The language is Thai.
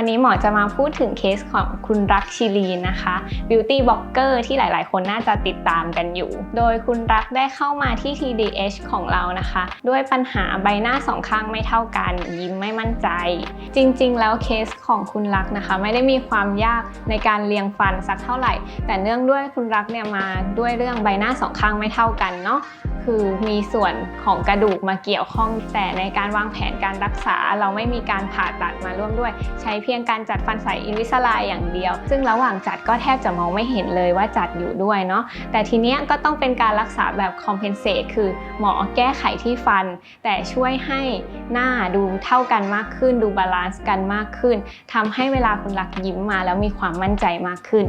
วันนี้หมอจะมาพูดถึงเคสของคุณรักชิลีนะคะ Beauty b l o g g e r ที่หลาย ๆ คนน่าจะติดตามกันอยู่ โดยคุณรักได้เข้ามาที่ TDH ของเรานะคะ ด้วยปัญหาใบหน้าสองข้างไม่เท่ากันยิ้มไม่มั่นใจ จริง ๆ แล้วเคสของคุณรักนะคะ ไม่ได้มีความยากในการเรียงฟันสักเท่าไหร่ แต่เนื่องด้วยคุณรักเนี่ยมาด้วยเรื่องใบหน้าสองข้างไม่เท่ากันเนาะ คือมีส่วนของกระดูกมาเกี่ยวข้องแต่ในการวางแผนการรักษา เราไม่มีการผ่าตัดมาร่วมด้วย ใช้เพียงการจัดฟันใส่อินวิสไลอย่างเดียว ซึ่งระหว่างจัดก็แทบจะมองไม่เห็นเลยว่าจัดอยู่ด้วยเนาะแต่ทีเนี้ยก็ต้องเป็นการรักษาแบบคอมเพนเซตคือหมอแก้ไขที่ฟัน แต่ช่วยให้หน้าดูเท่ากันมากขึ้น ดูบาลานซ์กันมากขึ้นทำให้เวลาคุณรักยิ้มมาแล้วมีความมั่นใจมากขึ้น